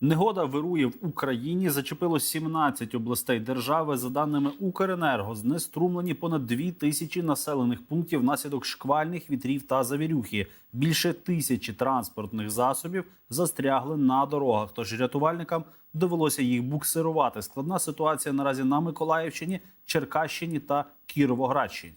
Негода вирує в Україні. Зачепило 17 областей держави. За даними Укренерго, знеструмлені понад 2 тисячі населених пунктів внаслідок шквальних вітрів та завірюхи. Більше тисячі транспортних засобів застрягли на дорогах. Тож рятувальникам довелося їх буксирувати. Складна ситуація наразі на Миколаївщині, Черкащині та Кіровоградщині.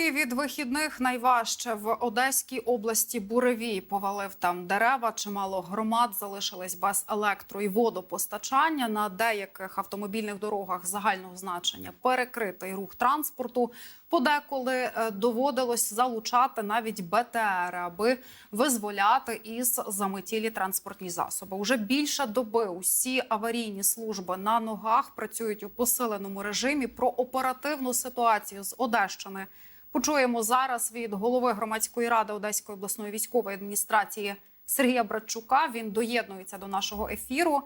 І від вихідних найважче в Одеській області буревій повалив там дерева. Чимало громад залишились без електро і водопостачання на деяких автомобільних дорогах загального значення. Перекритий рух транспорту. Подеколи е, доводилось залучати навіть БТР, аби визволяти із заметілі транспортні засоби. Уже більше доби усі аварійні служби на ногах працюють у посиленому режимі. Про оперативну ситуацію з Одещини. Почуємо зараз від голови громадської ради Одеської обласної військової адміністрації Сергія Братчука. Він доєднується до нашого ефіру.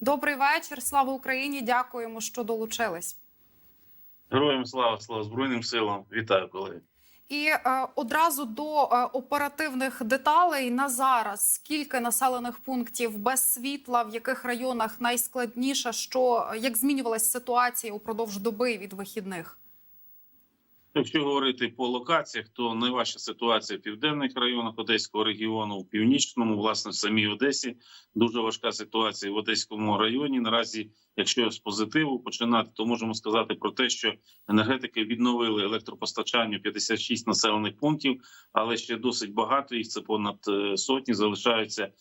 Добрий вечір. Слава Україні! Дякуємо, що долучились. Героям слава, слава Збройним силам. Вітаю, колеги. І е, одразу до е, оперативних деталей на зараз скільки населених пунктів без світла, в яких районах найскладніше, що як змінювалася ситуація упродовж доби від вихідних? Якщо говорити по локаціях, то найважча ситуація в південних районах Одеського регіону, в північному, власне, в самій Одесі. Дуже важка ситуація в Одеському районі. Наразі, якщо з позитиву починати, то можемо сказати про те, що енергетики відновили електропостачання в 56 населених пунктів, але ще досить багато їх це понад е, сотні. Залишаються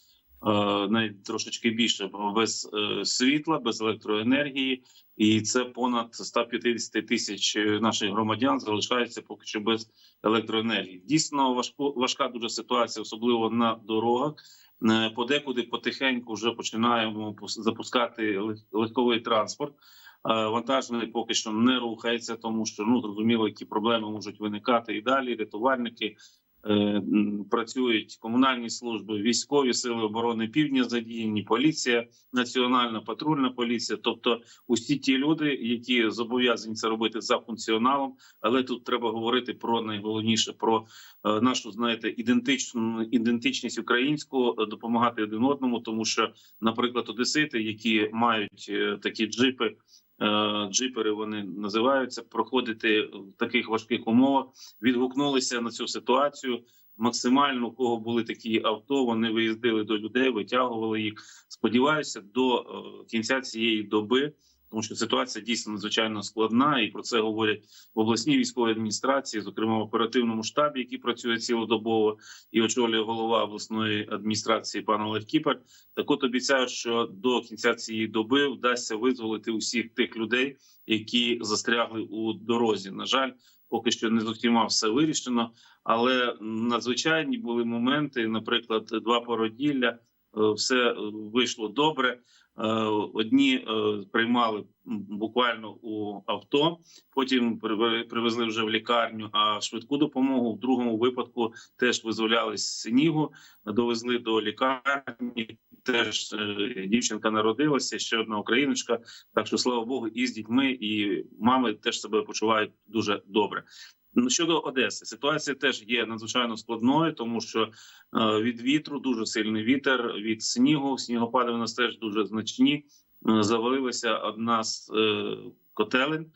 навіть трошечки більше без е, світла, без електроенергії. І це понад 150 тисяч наших громадян залишаються поки що без електроенергії. Дійсно, важко важка дуже ситуація, особливо на дорогах. Е, Подекуди потихеньку вже починаємо запускати легковий транспорт. Е, Вантажний поки що не рухається, тому що ну зрозуміло, які проблеми можуть виникати і далі. Рятувальники е, працюють комунальні служби, військові сили оборони півдня задіяні, поліція, національна патрульна поліція. Тобто, усі ті люди, які зобов'язані це робити за функціоналом. Але тут треба говорити про найголовніше про е, нашу знаєте ідентичну ідентичність українську, е, допомагати один одному, тому що, наприклад, одесити, які мають е, такі джипи. Е, Джипери вони називаються проходити в таких важких умовах. Відгукнулися на цю ситуацію. Максимально у кого були такі авто, вони виїздили до людей, витягували їх. Сподіваюся, до е, кінця цієї доби, тому що ситуація дійсно надзвичайно складна, і про це говорять в обласній військовій адміністрації, зокрема в оперативному штабі, який працює цілодобово, і очолює голова обласної адміністрації пан Олег Кіпер. Так от обіцяю, що до кінця цієї доби вдасться визволити усіх тих людей, які застрягли у дорозі. На жаль, поки що не з все вирішено, але надзвичайні були моменти. Наприклад, два породілля, е, все вийшло добре. Е, Одні е, приймали буквально у авто, потім приве- привезли вже в лікарню. А швидку допомогу в другому випадку теж визволяли снігу, довезли до лікарні. Теж е, дівчинка народилася, ще одна україночка. Так що слава Богу, і з дітьми, і мами теж себе почувають дуже добре. Ну, щодо Одеси, ситуація теж є надзвичайно складною, тому що е, від вітру дуже сильний вітер, від снігу снігопади у нас теж дуже значні. Е, Завалилася одна з е, котелень.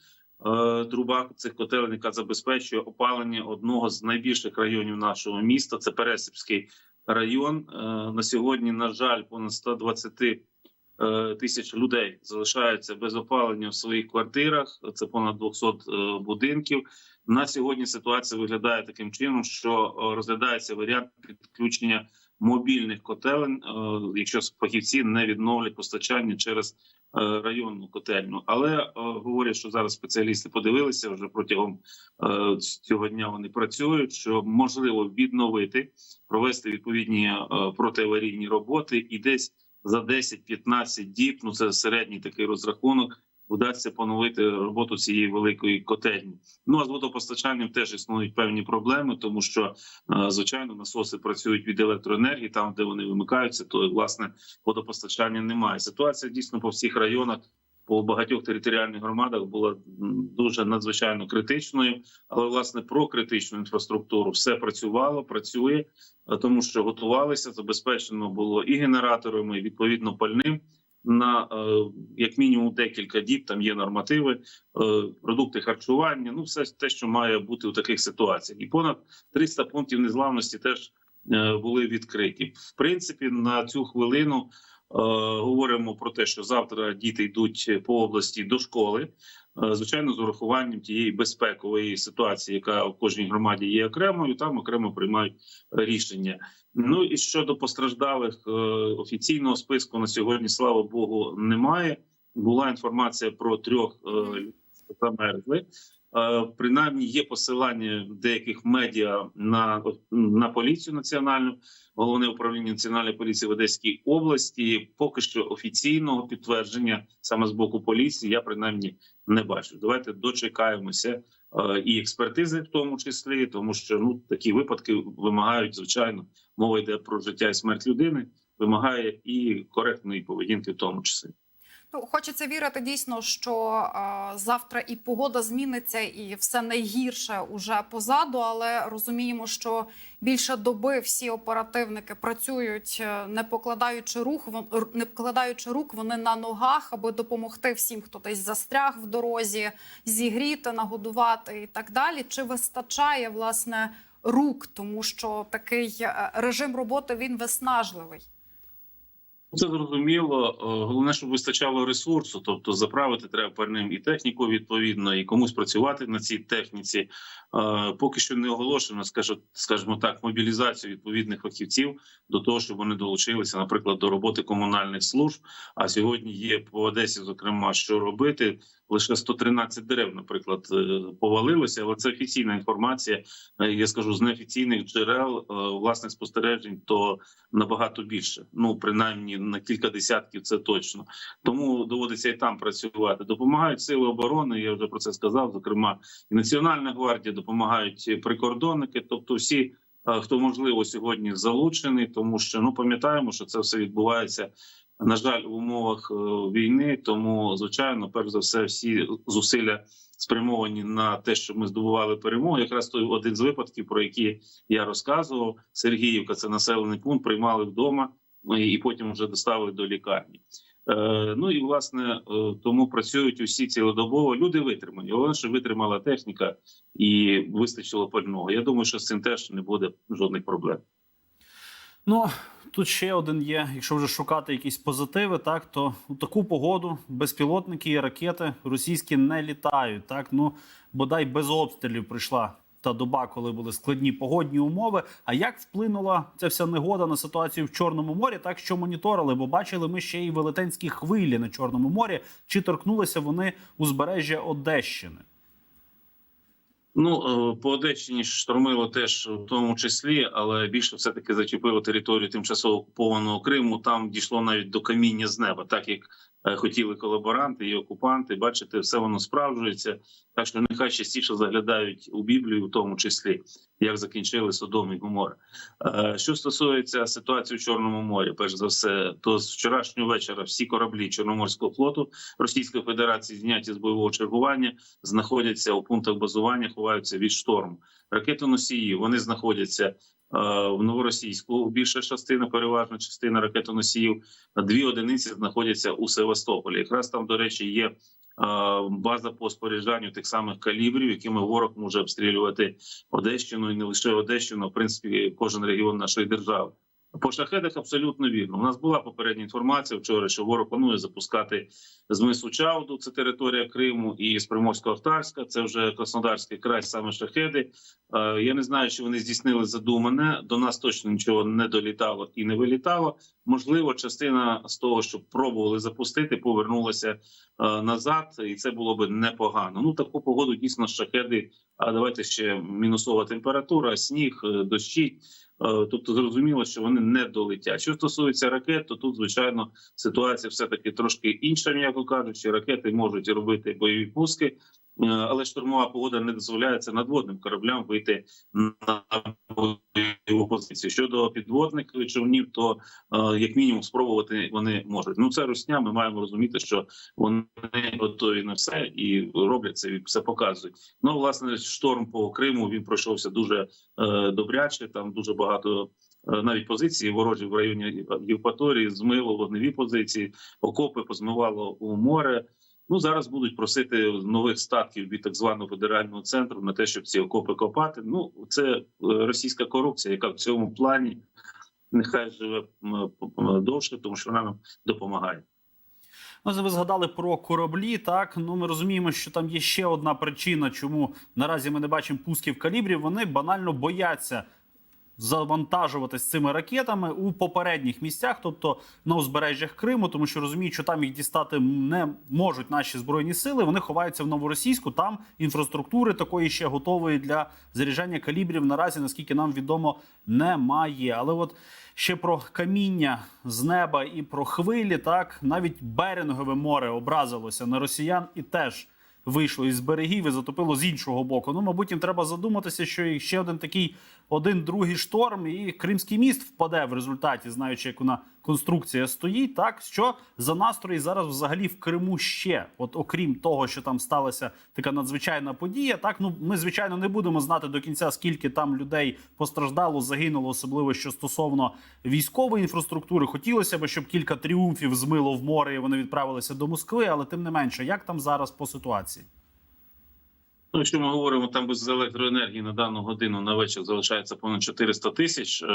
Труба цих котелень, яка забезпечує опалення одного з найбільших районів нашого міста. Це Пересипський район. На сьогодні, на жаль, понад 120 е, тисяч людей залишаються без опалення в своїх квартирах. Це понад 200 е, будинків. На сьогодні ситуація виглядає таким чином, що е, розглядається варіант підключення мобільних котелень, е, якщо фахівці не відновлять постачання через е, районну котельну. Але е, говорять, що зараз спеціалісти подивилися вже протягом е, цього дня. Вони працюють, що можливо відновити, провести відповідні е, протиаварійні роботи і десь за 10-15 діб. Ну це середній такий розрахунок. Вдасться поновити роботу цієї великої котельні. Ну а з водопостачанням теж існують певні проблеми, тому що е, звичайно насоси працюють від електроенергії, там де вони вимикаються, то власне водопостачання немає. Ситуація дійсно по всіх районах. По багатьох територіальних громадах була дуже надзвичайно критичною, але власне про критичну інфраструктуру все працювало, працює, е, тому що готувалися, забезпечено було і генераторами, і відповідно пальним на е, як мінімум декілька діб. Там є нормативи, е, продукти харчування. Ну, все те, що має бути у таких ситуаціях, і понад 300 пунктів незламності теж були відкриті. В принципі, на цю хвилину. Е, Говоримо про те, що завтра діти йдуть по області до школи, Е, звичайно, з урахуванням тієї безпекової ситуації, яка в кожній громаді є окремою, там окремо приймають рішення. Ну і щодо постраждалих е, офіційного списку на сьогодні, слава Богу, немає. Була інформація про трьох замерзли. Е, Принаймні є посилання деяких медіа на, на поліцію національну, головне управління національної поліції в Одеській області. Поки що офіційного підтвердження саме з боку поліції я принаймні не бачу. Давайте дочекаємося е, і експертизи, в тому числі, тому що ну такі випадки вимагають звичайно. Мова йде про життя і смерть людини, вимагає і коректної поведінки, в тому числі. Ну, хочеться вірити дійсно, що е, завтра і погода зміниться, і все найгірше уже позаду. Але розуміємо, що більше доби всі оперативники працюють, е, не покладаючи рух, не покладаючи рук, вони на ногах, аби допомогти всім, хто десь застряг в дорозі, зігріти, нагодувати і так далі. Чи вистачає власне рук, тому що такий е, режим роботи він виснажливий. Це зрозуміло. Е, Головне, щоб вистачало ресурсу, тобто заправити треба пальним і техніку відповідно, і комусь працювати на цій техніці. Е, Поки що не оголошено, скажімо так, мобілізацію відповідних фахівців до того, щоб вони долучилися, наприклад, до роботи комунальних служб. А сьогодні є по Одесі, зокрема, що робити. Лише 113 дерев, наприклад, е, повалилося, але це офіційна інформація. Я скажу з неофіційних джерел власних спостережень, то набагато більше. Ну принаймні на кілька десятків, це точно. Тому доводиться і там працювати. Допомагають сили оборони. Я вже про це сказав. Зокрема, і Національна гвардія допомагають прикордонники. Тобто, всі, хто можливо сьогодні залучений, тому що ну пам'ятаємо, що це все відбувається. На жаль, в умовах е, війни, тому звичайно, перш за все, всі зусилля спрямовані на те, щоб ми здобували перемогу. Якраз той один з випадків, про які я розказував, Сергіївка, це населений пункт, приймали вдома і потім вже доставили до лікарні. Е, ну і власне е, тому працюють усі цілодобово. Люди витримані. Головне, що витримала техніка і вистачило пального. Я думаю, що з цим теж не буде жодних проблем. Ну тут ще один є. Якщо вже шукати якісь позитиви, так то у таку погоду безпілотники і ракети російські не літають. Так ну бодай без обстрілів прийшла та доба, коли були складні погодні умови. А як вплинула ця вся негода на ситуацію в Чорному морі? Так що моніторили, бо бачили ми ще й велетенські хвилі на Чорному морі. Чи торкнулися вони узбережжя Одещини? Ну е, по Одещині штормило теж в тому числі, але більше все таки зачепило територію тимчасово окупованого Криму. Там дійшло навіть до каміння з неба, так як хотіли колаборанти і окупанти. Бачите, все воно справджується. Так що нехай частіше заглядають у Біблію, в тому числі як закінчили Содом і Гомора. Е, Що стосується ситуації в Чорному морі, перш за все, то з вчорашнього вечора всі кораблі Чорноморського флоту Російської Федерації зняті з бойового чергування знаходяться у пунктах базування, ховаються від шторму. Ракетоносії вони знаходяться е, в новоросійську. Більша частина, переважна частина ракетоносіїв. Дві одиниці знаходяться у Севастополі. Якраз там, до речі, є. е, База по споряджанню тих самих калібрів, якими ворог може обстрілювати Одещину і не лише Одещину, а в принципі кожен регіон нашої держави. По шахедах абсолютно вірно. У нас була попередня інформація вчора, що ворог планує запускати з мису Чауду, це територія Криму, і з Приморсько-Ахтарська, це вже Краснодарський край, саме шахеди. Е, Я не знаю, чи вони здійснили задумане. До нас точно нічого не долітало і не вилітало. Можливо, частина з того, що пробували запустити, повернулася е, назад, і це було би непогано. Ну таку погоду дійсно шахеди. А давайте ще мінусова температура, сніг, е, дощі. Е, Тобто зрозуміло, що вони не долетять. Що стосується ракет, то тут звичайно ситуація все таки трошки інша, м'яко кажучи. Ракети можуть робити бойові пуски, але штурмова погода не дозволяє це надводним кораблям вийти на бойову позицію. Щодо підводних човнів, то е, як мінімум спробувати вони можуть. Ну це русня. Ми маємо розуміти, що вони готові на все і роблять це все показують. Ну власне шторм по Криму він пройшовся дуже е, добряче. Там дуже багато е, навіть позиції ворожі в районі Євпаторії, змило вогневі позиції, окопи позмивало у море. Ну зараз будуть просити нових статків від так званого федерального центру на те, щоб ці окопи копати. Ну це е, російська корупція, яка в цьому плані нехай живе довше, тому що вона нам допомагає. Ну, ви згадали про кораблі. Так ну ми розуміємо, що там є ще одна причина, чому наразі ми не бачимо пусків калібрів. Вони банально бояться завантажуватись цими ракетами у попередніх місцях, тобто на узбережжях Криму, тому що розуміють, що там їх дістати не можуть наші збройні сили. Вони ховаються в новоросійську. Там інфраструктури такої ще готової для заряджання калібрів. Наразі, наскільки нам відомо, немає. Але от ще про каміння з неба і про хвилі, так навіть Берингове море образилося на росіян і теж вийшло із берегів і затопило з іншого боку. Ну, мабуть, їм треба задуматися, що ще один такий один другий шторм, і Кримський міст впаде в результаті, знаючи, як вона конструкція стоїть. Так що за настрої зараз взагалі в Криму ще, от окрім того, що там сталася така надзвичайна подія. Так ну ми звичайно не будемо знати до кінця, скільки там людей постраждало, загинуло, особливо що стосовно військової інфраструктури. Хотілося б, щоб кілька тріумфів змило в море, і вони відправилися до Москви. Але тим не менше, як там зараз по ситуації? Ну, якщо ми говоримо там без електроенергії на дану годину на вечір залишається понад 400 тисяч е,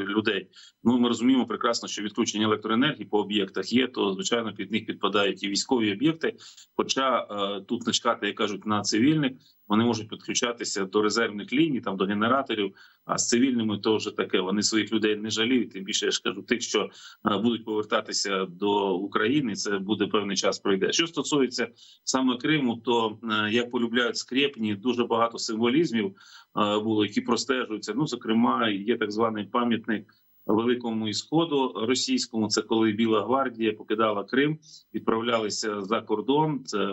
людей. Ну ми розуміємо прекрасно, що відключення електроенергії по об'єктах є, то звичайно під них підпадають і військові об'єкти. Хоча е, тут начкати, як кажуть, на цивільних вони можуть підключатися до резервних ліній, там до генераторів. А з цивільними то вже таке. Вони своїх людей не жаліють. Тим більше я ж кажу, тих, що е, будуть повертатися до України, це буде певний час пройде. Що стосується саме Криму, то е, як полюбляють скрепні, дуже багато символізмів е, було, які простежуються. Ну, зокрема, є так званий пам'ятник. Великому ісходу російському це коли Біла гвардія покидала Крим, відправлялися за кордон. Це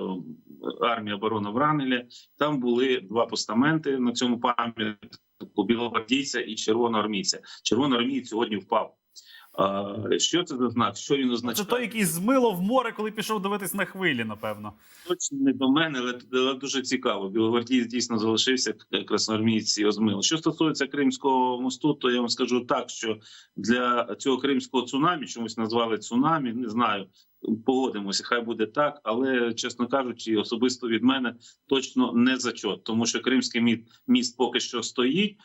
армія оборони Врангеля. Там були два постаменти на цьому пам'ятку білогвардійця і червоноармійця. Червоноармієць сьогодні впав. А, що це за знак? Що він Це означає? той, який змило в море, коли пішов дивитись на хвилі, напевно. Точно не до мене, але, але дуже цікаво. Білогвардієць дійсно залишився красноармійці озмили. Що стосується Кримського мосту, то я вам скажу так, що для цього кримського цунамі чомусь назвали цунамі. Не знаю, погодимося, хай буде так. Але чесно кажучи, особисто від мене точно не зачот, тому що Кримський міст, міст поки що стоїть.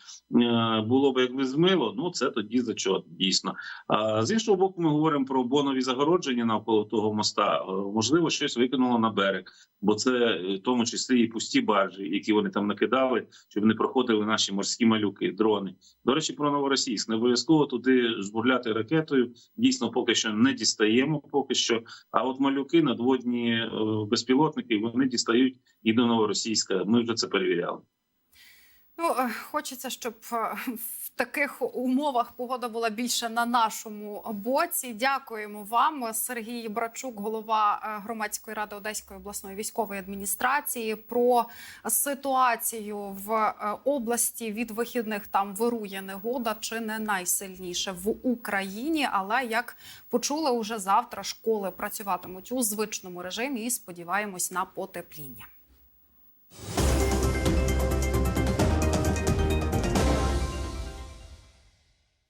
Е, Було б якби змило, ну це тоді зачот, дійсно. А з іншого боку, ми говоримо про бонові загородження навколо того моста. Е, Можливо, щось викинуло на берег, бо це е, в тому числі і пусті баржі, які вони там накидали, щоб не проходили наші морські малюки, дрони. До речі, про новоросійськ не обов'язково туди жбурляти ракетою. Дійсно, поки що не дістаємо. Поки що. А от малюки, надводні е, безпілотники, вони дістають і до новоросійська. Ми вже це перевіряли. Ну, е, хочеться, щоб е, таких умовах погода була більше на нашому боці. Дякуємо вам, Сергій Брачук, голова е, громадської ради Одеської обласної військової адміністрації. Про ситуацію в е, області від вихідних там вирує негода чи не найсильніше в Україні. Але як почули, уже завтра школи працюватимуть у звичному режимі і сподіваємось на потепління.